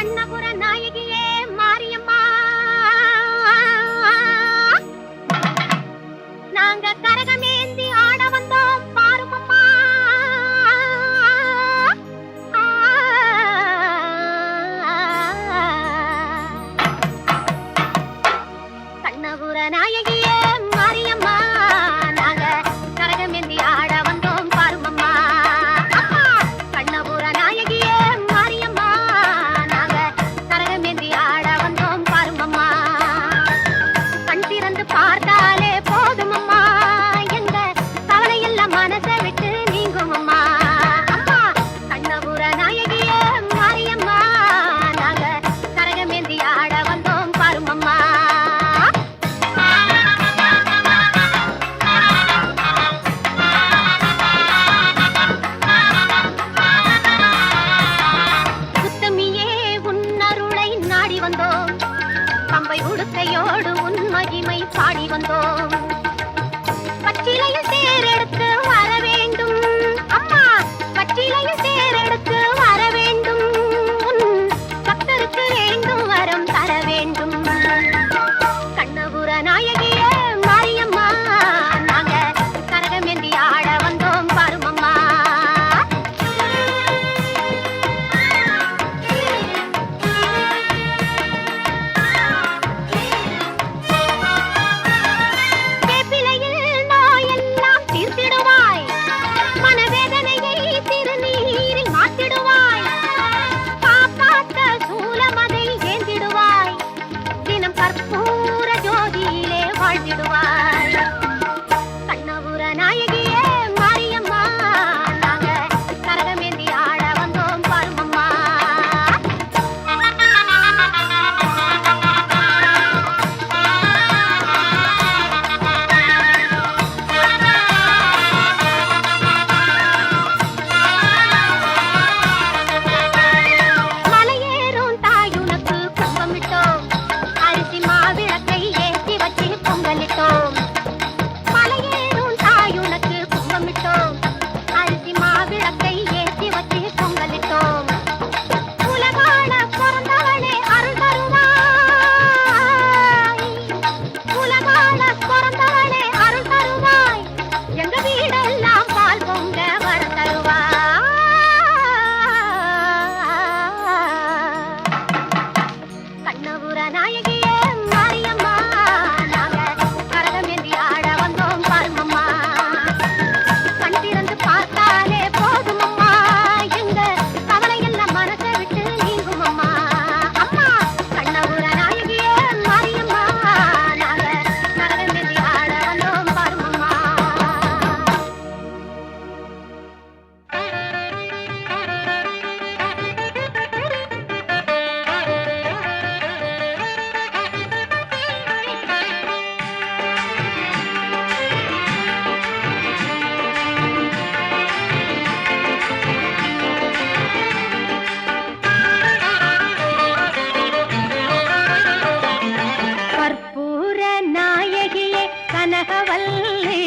கண்ணபுர நாயகியே மாரியம்மா. நாங்க கரகமேந்தி பார்த்தால் பாடி வந்தோம். அழகவல்லே